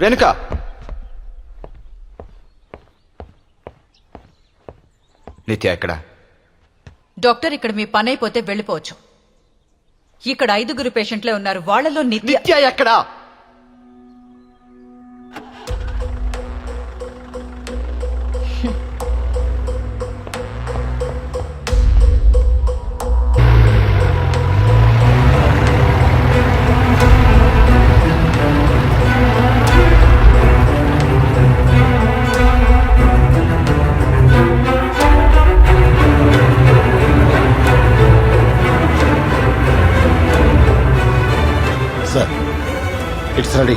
రేణుక నిత్య ఎక్కడ? డాక్టర్ ఇక్కడ మీ పని అయిపోతే వెళ్ళిపోవచ్చు. ఇక్కడ ఐదుగురు పేషెంట్లే ఉన్నారు. వాళ్ళలో నిత్య నిత్య ఎక్కడా? Sir. It's ready.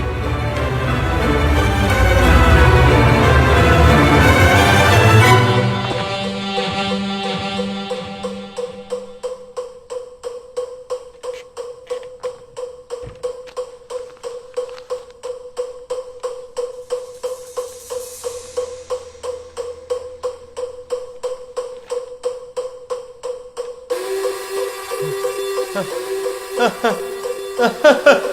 Nithya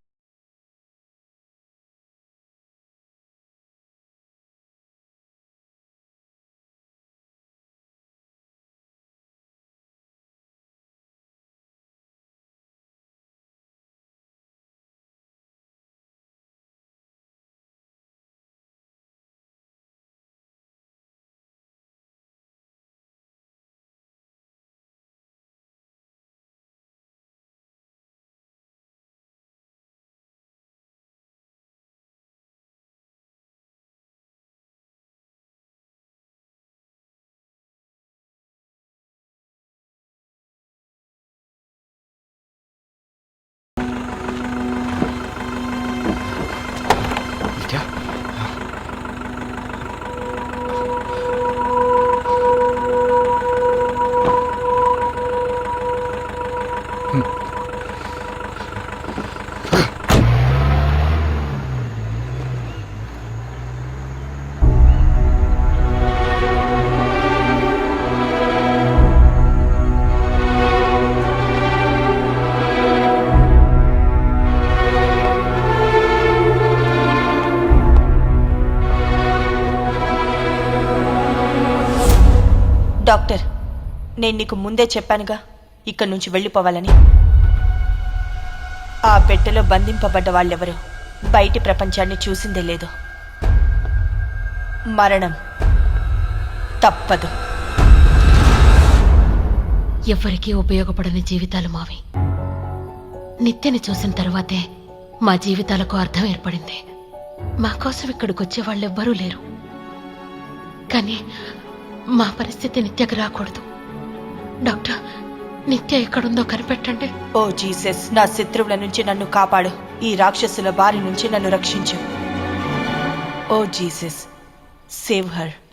doctor నేను నీకు ముందే చెప్పానుగా ఇక్కడి నుంచి వెళ్ళిపోవాలని. ఆ పెట్టెలో బంధింపబడ్డ వాళ్ళెవరూ బయటి ప్రపంచాన్ని చూసిందే లేదు. మరణం తప్పదు. ఎవ్వరికీ ఉపయోగపడని జీవితాలు మావి. నిత్యని చూసిన తర్వాతే మా జీవితాలకు అర్థం ఏర్పడింది. మా కోసం ఇక్కడికి వచ్చే వాళ్ళెవ్వరూ లేరు. కానీ మా పరిస్థితి నిత్యకు రాకూడదు. డాక్టర్ నిత్య ఎక్కడుందో కనిపెట్టండి. ఓ జీసస్ నా శత్రువుల నుంచి నన్ను కాపాడు. ఈ రాక్షసుల బారి నుంచి నన్ను రక్షించు. ఓ Jesus save her.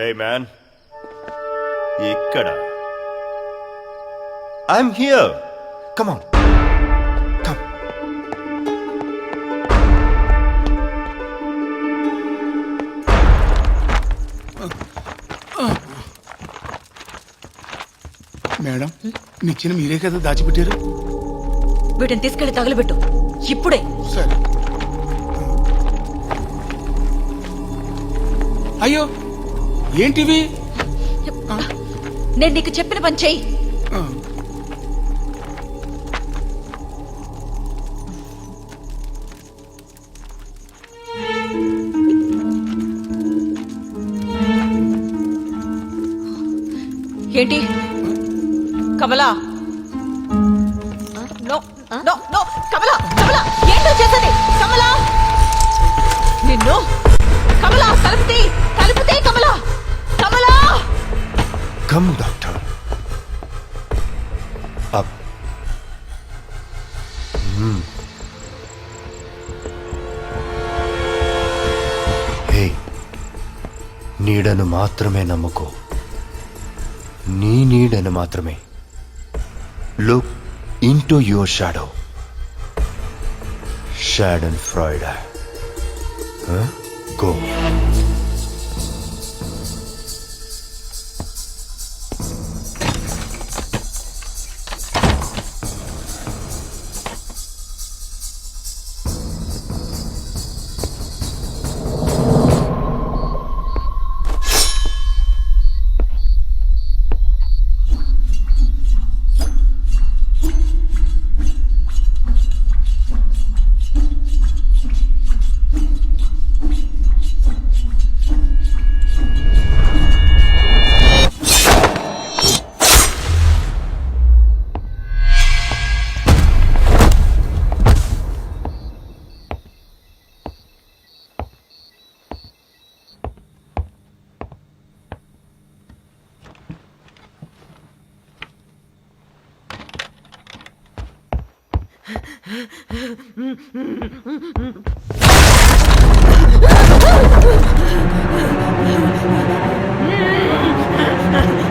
Hey man ఇక్కడ. I'm here come on come madam నిచ్చిన మీరే కదా దాచిపెట్టారు? వీటిని తీసుకెళ్ళి తగలబెట్టు. ఇప్పుడే. సరే. అయ్యో! ఏంటివి? నేను నీకు చెప్పిన పని చెయ్యి. ఏంటి? Kamala? Come doctor up hey నీడను మాత్రమే నమ్ముకో. నీ నీడను మాత్రమే. Look into your shadow షాడన్ Freud go Ah!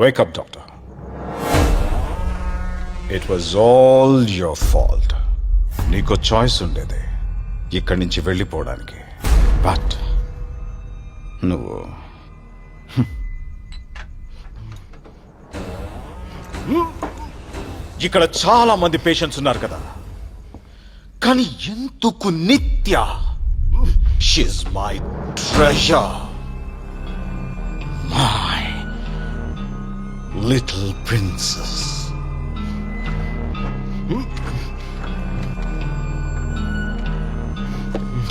Wake up, Doctor. It was all your fault నీకు చాయిస్ ఉండేది ఇక్కడి నుంచి వెళ్ళిపోవడానికి. బట్ నువ్వు ఇక్కడ చాలా మంది పేషెంట్స్ ఉన్నారు కదా. కానీ ఎందుకు Nithya? She's my treasure little princess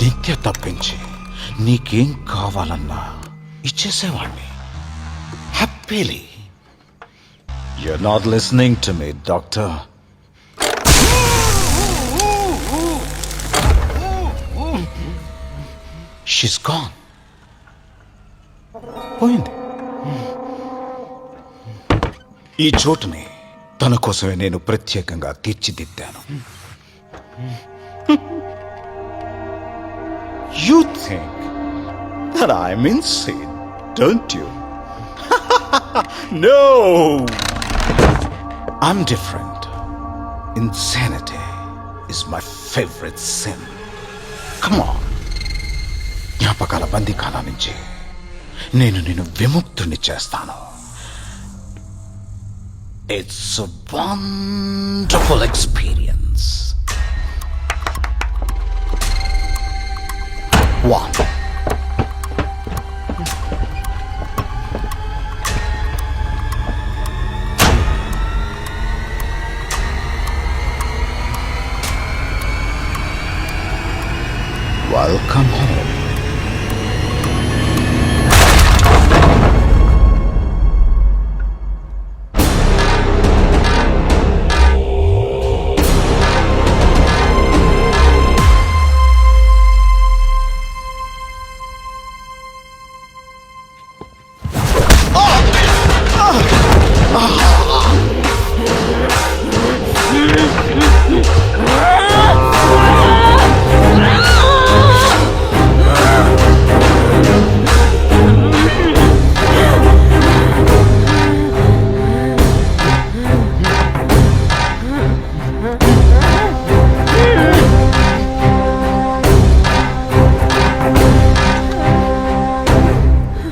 Nithya తప్పించి నీకేం కావాలన్నా ఇచ్చేసేవాణ్ణి. Happily You're not listening to me, Doctor. She's gone. పోయింది ఈ చోటుని తన కోసమే నేను ప్రత్యేకంగా తీర్చిదిద్దాను. You think that I mean see don't you know I'm different in senate is my favourite scene comma జ్ఞాపకాల బందీకాల నుంచి నేను నేను విముక్తుని చేస్తాను. It's a wonderful experience. One. Welcome home.